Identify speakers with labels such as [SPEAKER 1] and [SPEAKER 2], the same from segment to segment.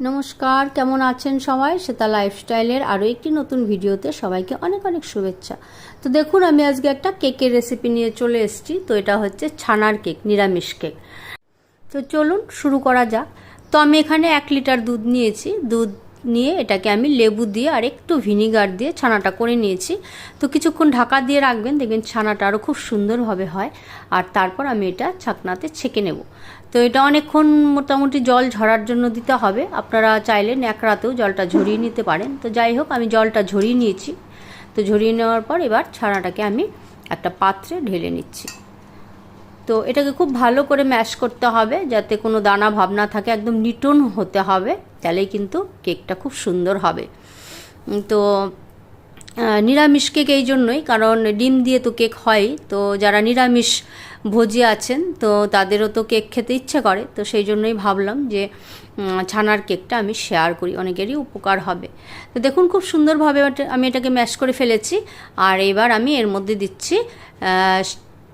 [SPEAKER 1] নমস্কার, কেমন আছেন সবাই? শ্বেতা লাইফস্টাইলের আরও একটি নতুন ভিডিওতে সবাইকে অনেক অনেক শুভেচ্ছা। তো দেখুন, আমি আজকে একটা কেকের রেসিপি নিয়ে চলে এসেছি। তো এটা হচ্ছে ছানার কেক, নিরামিষ কেক। তো চলুন, শুরু করা যাক। তো আমি এখানে এক লিটার দুধ নিয়েছি। দুধ নিয়ে এটাকে আমি লেবু দিয়ে আর একটু ভিনিগার দিয়ে ছানাটা করে নিয়েছি। তো কিছুক্ষণ ঢাকা দিয়ে রাখবেন, দেখবেন ছানাটা আরও খুব সুন্দরভাবে হয়। আর তারপর আমি এটা ছাকনাতে ছেঁকে নেব। তো এটা অনেকক্ষণ মোটামুটি জল ঝরার জন্য দিতে হবে। আপনারা চাইলে ন্যাকড়াতেও জলটা ঝরিয়ে নিতে পারেন। তো যাই হোক, আমি জলটা ঝরিয়ে নিয়েছি। তো ঝরিয়ে নেওয়ার পর এবার ছানাটাকে আমি একটা পাত্রে ঢেলে নিচ্ছি। তো এটাকে খুব ভালো করে ম্যাশ করতে হবে যাতে কোনো দানা ভাবনা থাকে, একদম নিটন হতে হবে তাহলেই কিন্তু কেকটা খুব সুন্দর হবে। তো নিরামিষ কেক এই জন্যই, কারণ ডিম দিয়ে তো কেক হয় তো যারা নিরামিষ ভোজি আছেন, তো তাদেরও তো কেক খেতে ইচ্ছে করে, তো সেই জন্যই ভাবলাম যে ছানার কেকটা আমি শেয়ার করি, অনেকেরই উপকার হবে। তো দেখুন খুব সুন্দরভাবে আমি এটাকে ম্যাশ করে ফেলেছি, আর এবার আমি এর মধ্যে দিচ্ছি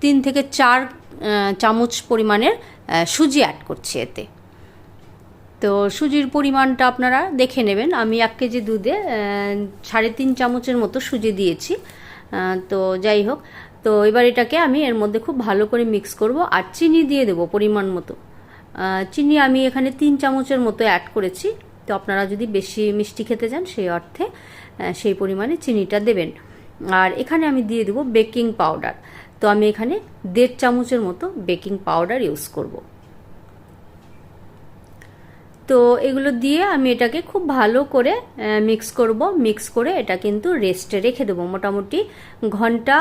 [SPEAKER 1] তিন থেকে চার চামচ পরিমাণের সুজি অ্যাড করছি এতে। তো সুজির পরিমাণটা আপনারা দেখে নেবেন। আমি এক কেজি দুধে সাড়ে তিন চামচের মতো সুজি দিয়েছি। তো যাই হোক, তো এবার এটাকে আমি এর মধ্যে খুব ভালো করে মিক্স করব আর চিনি দিয়ে দেবো পরিমাণ মতো। চিনি আমি এখানে তিন চামচের মতো অ্যাড করেছি। তো আপনারা যদি বেশি মিষ্টি খেতে চান, সেই অর্থে সেই পরিমাণে চিনিটা দেবেন। আর এখানে আমি দিয়ে দেবো বেকিং পাউডার তো আমি এখানে দেড় চামচের মতো বেকিং পাউডার ইউজ করব। তো এগুলো দিয়ে আমি এটাকে খুব ভালো করে মিক্স করব। মিক্স করে এটা কিন্তু রেস্টে রেখে দেবো। মোটামুটি ঘণ্টা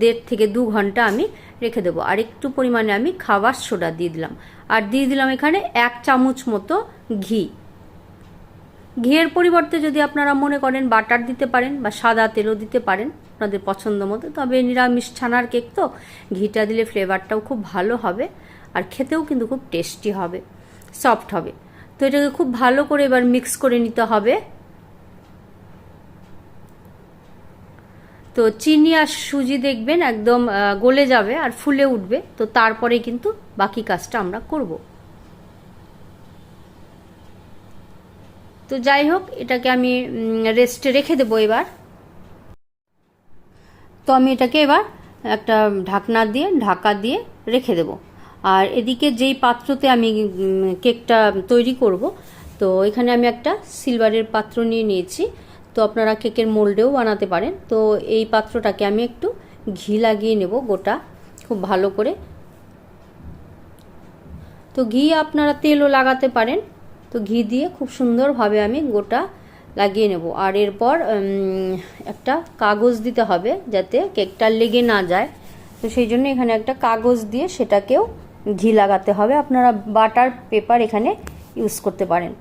[SPEAKER 1] দেড় থেকে দু ঘণ্টা আমি রেখে দেবো। আর একটু পরিমাণে আমি খাবার সোডা দিয়ে দিলাম। আর দিয়ে দিলাম এখানে এক চামচ মতো ঘি। ঘিয়ের পরিবর্তে যদি আপনারা মনে করেন বাটার দিতে পারেন বা সাদা তেলও দিতে পারেন আপনাদের পছন্দ মতো। তবে নিরামিষ ছানার কেক তো, ঘিটা দিলে ফ্লেভারটাও খুব ভালো হবে আর খেতেও কিন্তু খুব টেস্টি হবে, সফট হবে। তো এটাকে খুব ভালো করে এবার মিক্স করে নিতে হবে। তো চিনি আর সুজি দেখবেন একদম গলে যাবে আর ফুলে উঠবে। তো তারপরে কিন্তু বাকি কাজটা আমরা করব। তো যাই হোক, এটাকে আমি রেস্টে রেখে দেবো এবার। তো আমি এটাকে এবার একটা ঢাকনা দিয়ে, ঢাকা দিয়ে রেখে দেব। আর এদিকে যেই পাত্রতে আমি কেকটা তৈরি করব, তো এখানে আমি একটা সিলভারের পাত্র নিয়ে নিয়েছি। তো আপনারা কেকের মোল্ডেও বানাতে পারেন। তো এই পাত্রটাকে আমি একটু ঘি লাগিয়ে নেব গোটা, খুব ভালো করে। তো ঘি আপনারা তেলও লাগাতে পারেন। তো ঘি দিয়ে খুব সুন্দরভাবে আমি গোটা লাগিয়ে নেব। আর এরপর একটা কাগজ দিতে হবে যাতে কেকটা লেগে না যায়। তো সেই জন্য এখানে একটা কাগজ দিয়ে সেটাকেও ঘি লাগাতে হবে। আপনারা বাটার পেপার এখানে ইউজ করতে পারেন।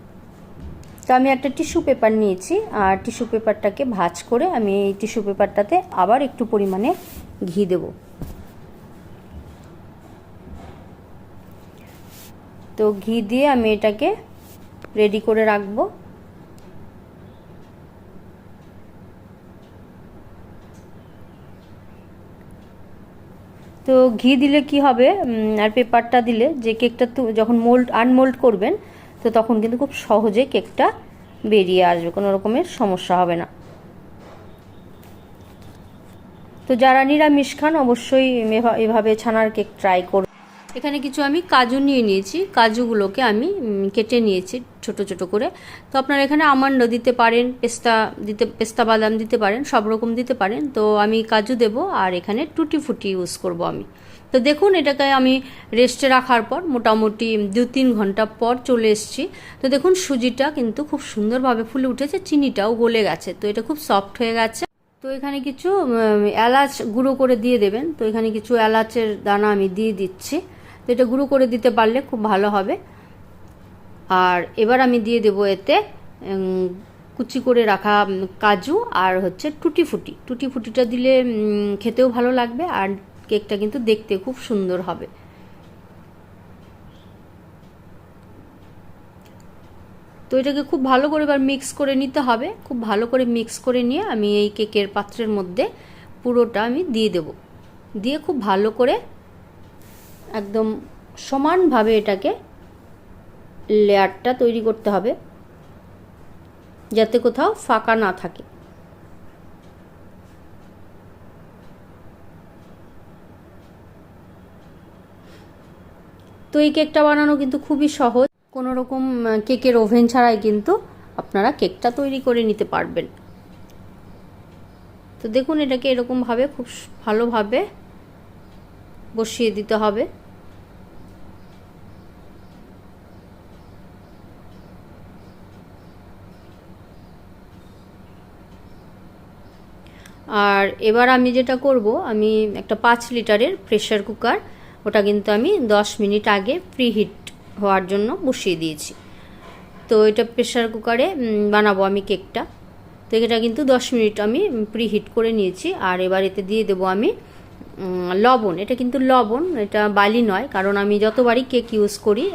[SPEAKER 1] তো আমি একটা টিস্যু পেপার নিয়েছি। আর টিস্যু পেপারটাকে ভাজ করে আমি এই টিস্যু পেপারটাতে আবার একটু পরিমাণে ঘি দেব। তো ঘি দিয়ে আমি এটাকে রেডি করে রাখব। তো ঘি দিলে কি হবে? আর পেপারটা দিলে যে কেকটা যখন মোল্ড আনমোল্ড করবেন, তো তখন কিন্তু খুব সহজে কেকটা বেরিয়ে আসবে, কোনো রকমের সমস্যা হবে না। তো যারা নিরামিষ খান, অবশ্যই এভাবে ছানার কেক ট্রাই করবে এখানে কিছু আমি কাজু নিয়ে নিয়েছি। কাজুগুলোকে আমি কেটে নিয়েছি ছোট ছোট করে। তো আপনারা এখানে আমান্ড দিতে পারেন, পেস্তা দিতে, পেস্তা বাদাম দিতে পারেন, সব রকম দিতে পারেন। তো আমি কাজু দেব আর এখানে টুটি ফুটি ইউজ করব আমি। তো দেখুন এটাকে আমি রেস্টে রাখার পর মোটামুটি দু তিন ঘণ্টা পর চলে এসেছি। তো দেখুন সুজিটা কিন্তু খুব সুন্দরভাবে ফুলে উঠেছে, চিনিটাও গলে গেছে। তো এটা খুব সফট হয়ে গেছে। তো এখানে কিছু এলাচ গুঁড়ো করে দিয়ে দেবেন। তো এখানে কিছু এলাচের দানা আমি দিয়ে দিচ্ছি। তো এটা গুঁড়ো করে দিতে পারলে খুব ভালো হবে। আর এবার আমি দিয়ে দেব এতে কুচি করে রাখা কাজু আর হচ্ছে টুটি ফুটি। টুটি ফুটিটা দিলে খেতেও ভালো লাগবে আর কেকটা কিন্তু দেখতে খুব সুন্দর হবে। তো এটাকে খুব ভালো করে এবার মিক্স করে নিতে হবে। খুব ভালো করে মিক্স করে নিয়ে আমি এই কেকের পাত্রের মধ্যে পুরোটা আমি দিয়ে দেব। দিয়ে খুব ভালো করে একদম সমানভাবে এটাকে লেয়ারটা তৈরি করতে হবে, যাতে কোথাও ফাঁকা না থাকে। তো এই কেকটা বানানো কিন্তু খুবই সহজ। কোনো রকম কেকের ওভেন ছাড়াই কিন্তু আপনারা কেকটা তৈরি করে নিতে পারবেন। তো দেখুন এটাকে এরকমভাবে খুব ভালোভাবে বসিয়ে দিতে হবে। আর এবার আমি যেটা করব, আমি একটা পাঁচ লিটারের প্রেশার কুকার ওটা কিন্তু আমি দশ মিনিট আগে প্রিহিট হওয়ার জন্য বসিয়ে দিয়েছি। তো এটা প্রেশার কুকারে বানাবো আমি কেকটা তো এটা কিন্তু দশ মিনিট আমি প্রিহিট করে নিয়েছি। আর এবার এতে দিয়ে দেবো আমি লবণ। এটা কিন্তু লবণ, এটা বালি নয়, কারণ আমি যতবারই কেক ইউজ করি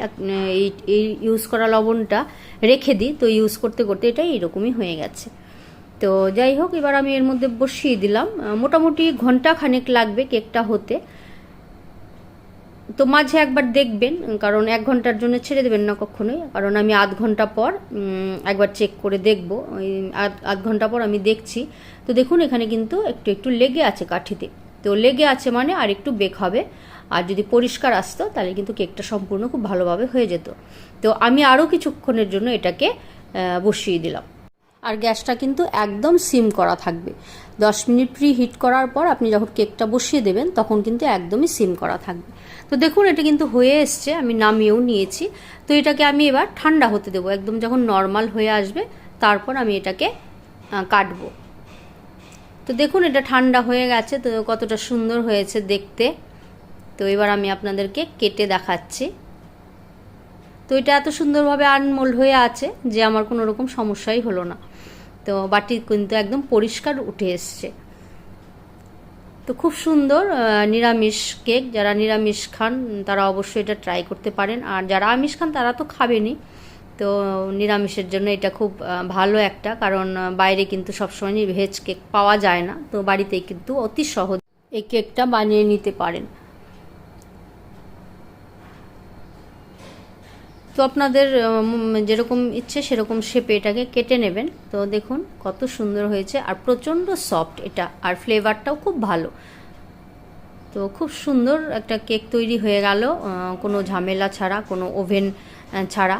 [SPEAKER 1] এই এই ইউজ করা লবণটা রেখে দিই, তো ইউজ করতে করতে এটা এরকমই হয়ে গেছে। তো যাই হোক, এবার আমি এর মধ্যে বসিয়ে দিলাম। মোটামুটি ঘণ্টা খানেক লাগবে কেকটা হতে। তো মাঝে একবার দেখবেন, কারণ এক ঘণ্টার জন্য ছেড়ে দেবেন না কখনোই, কারণ আমি আধ ঘণ্টা পর একবার চেক করে দেখব। ওই আধ আধ ঘণ্টা পর আমি দেখছি। তো দেখুন, এখানে কিন্তু একটু একটু লেগে আছে কাঠিতে। তো লেগে আছে মানে আর একটু বেক হবে। আর যদি পরিষ্কার আসতো, তাহলে কিন্তু কেকটা সম্পূর্ণ খুব ভালোভাবে হয়ে যেত। তো আমি আরও কিছুক্ষণের জন্য এটাকে বসিয়ে দিলাম। আর গ্যাসটা কিন্তু একদম সিম করা থাকবে। দশ মিনিট প্রি হিট করার পর আপনি যখন কেকটা বসিয়ে দেবেন, তখন কিন্তু একদমই সিম করা থাকবে। তো দেখুন, এটা কিন্তু হয়ে এসছে, আমি নামিয়েও নিয়েছি। তো এটাকে আমি এবার ঠান্ডা হতে দেবো, একদম যখন নর্মাল হয়ে আসবে, তারপর আমি এটাকে কাটবো। তো দেখুন, এটা ঠান্ডা হয়ে গেছে, তো কতটা সুন্দর হয়েছে দেখতে। তো এবার আমি আপনাদেরকে কেটে দেখাচ্ছি। তো এটা এত সুন্দরভাবে আনমোল্ড হয়ে আছে যে আমার কোনো রকম সমস্যাই হলো না। তো বাটি কিন্তু একদম পরিষ্কার উঠে এসছে। তো খুব সুন্দর নিরামিষ কেক। যারা নিরামিষ খান, তারা অবশ্যই এটা ট্রাই করতে পারেন। আর যারা আমিষ খান, তারা তো খাবেনই। তো নিরামিষের জন্য এটা খুব ভালো একটা। কারণ বাইরে কিন্তু সবসময় ভেজ কেক পাওয়া যায় না। তো বাড়িতেই কিন্তু অতি সহজ এই কেকটা বানিয়ে নিতে পারেন। তো আপনাদের যেরকম ইচ্ছে সেরকম শেপে এটাকে কেটে নেবেন। তো দেখুন কত সুন্দর হয়েছে আর প্রচণ্ড সফট এটা। আর ফ্লেভারটাও খুব ভালো। তো খুব সুন্দর একটা কেক তৈরি হয়ে গেল কোনো ঝামেলা ছাড়া, কোনো ওভেন ছাড়া।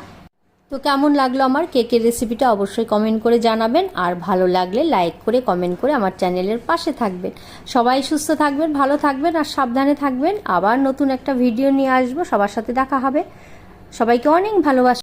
[SPEAKER 1] তো কেমন লাগল আমার কেকের রেসিপিটা অবশ্যই কমেন্ট করে জানাবেন। আর ভালো লাগলে লাইক করে কমেন্ট করে আমার চ্যানেলের পাশে থাকবেন। সবাই সুস্থ থাকবেন, ভালো থাকবেন আর সাবধানে থাকবেন। আবার নতুন একটা ভিডিও নিয়ে আসব। সবার সাথে দেখা হবে। সবাইকে অনেক ভালোবাসা।